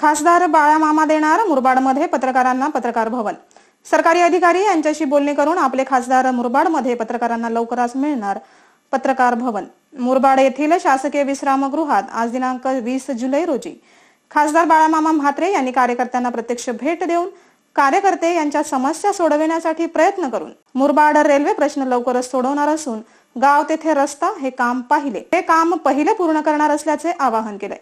खासदार बाळामामा देणार मुरबाडमध्ये पत्रकारांना पत्रकार भवन. सरकारी अधिकारी यांच्याशी बोलणी करून आपले खासदार मुरबाडमध्ये पत्रकारांना लवकरच मिळणार पत्रकार भवन. मुरबाड येथील शासकीय विश्रामगृहात आज दिनांक वीस जुलै रोजी खासदार बाळामामा म्हात्रे यांनी कार्यकर्त्यांना प्रत्यक्ष भेट देऊन कार्यकर्ते यांच्या समस्या सोडविण्यासाठी प्रयत्न करून मुरबाड रेल्वे प्रश्न लवकरच सोडवणार असून गाव तेथे रस्ता हे काम पाहिले. हे काम पहिले पूर्ण करणार असल्याचे आवाहन केले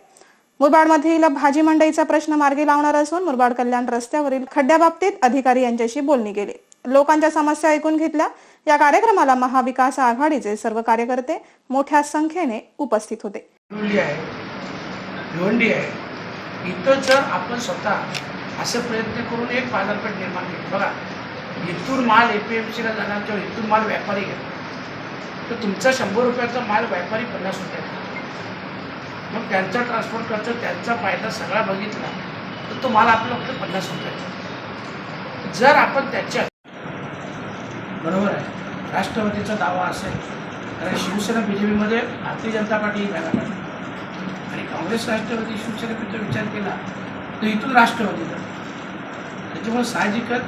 मुरबाडमधील भाजी मंडईचा प्रश्न मार्गी लावणार असून मुरबाड कल्याण रस्त्यावरील खड्ड्याबाबतीत अधिकारी यांच्याशी बोलणी केली. लोकांच्या समस्या ऐकून घेतल्या. या कार्यक्रमाला महाविकास आघाडीचे सर्व कार्यकर्ते मोठ्या संख्येने उपस्थित होते. भिवंडी आहे. इथं जर आपण स्वतः असे प्रयत्न करून एक बाजारपेठ निर्माण केली. बघा इथून माल ए पी एम सीला जाणार किंवा इथून माल व्यापारी घ्या तर तुमचा शंभर रुपयाचा माल व्यापारी पन्नास रुपये मग त्यांचा ट्रान्सपोर्ट खर्च त्यांचा फायदा सगळा बघितला तर तो माल आपला फक्त पन्नास रुपयाचा जर आपण त्याच्या बरोबर आहे. राष्ट्रवादीचा दावा असेल कारण शिवसेना बी जे पीमध्ये भारतीय जनता पार्टी घ्यायला पाहिजे. आणि काँग्रेस राष्ट्रवादी शिवसेनेचा विचार केला तर इथून राष्ट्रवादी त्याच्यामुळे साहजिकच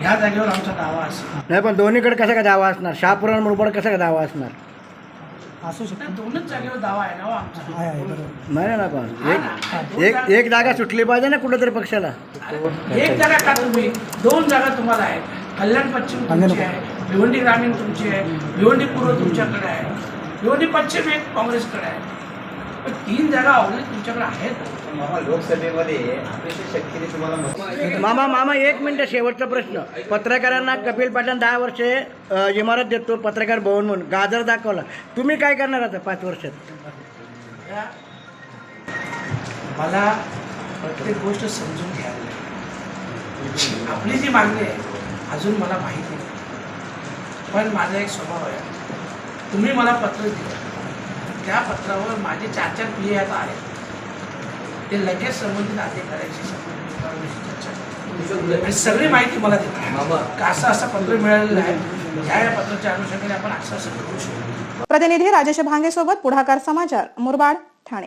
ह्या जागेवर आमचा दावा असेल. नाही पण दोन्हीकडे कसा का दावा असणार? शहापुरा आणि मुरबाड कसा का दावा असणार? असू शकतो. नाही, दोनच जागेवर दावा आहे ना हो आमचा. आहे आहे बरोबर. नाही ना पण हा एक एक जागा- एक जागा सुटली पाहिजे ना कुठेतरी पक्षाला. एक जागा का तुम्ही? दोन जागा तुम्हाला आहेत. कल्याण पश्चिम तुमची आहे. भिवंडी ग्रामीण तुमची आहे. भिवंडी पूर्व तुमच्याकडे आहे. भिवंडी पश्चिम एक काँग्रेसकडे आहे. तीन जागा ऑलरेडी तुमच्याकडे आहेत. मामा लोकसभेमध्ये शक्तीने तुम्हाला मामा मामा एक मिनिट शेवटचा प्रश्न. पत्रकारांना कपिल पाटील दहा वर्षे इमारत देतो पत्रकार भवन म्हणून. गाजर दाखवला. तुम्ही काय करणार आता पाच वर्षात? मला प्रत्येक गोष्ट समजून घ्यावी. आपली जी मागणी आहे अजून मला माहिती नाही. पण माझा एक स्वभाव आहे. तुम्ही मला पत्र दिलं. त्या पत्रावर माझे चार चार पी आता आहेत. ते लगेच संबंधित अधिकाऱ्यांशी. आणि सगळी माहिती मला देते मामा. का असं असं पत्र मिळालेलं आहे? या पत्राच्या अनुषंगाने आपण असं असं करू शकतो. प्रतिनिधी राजेश भांगे सोबत पुढाकार समाचार मुरबाड ठाणे.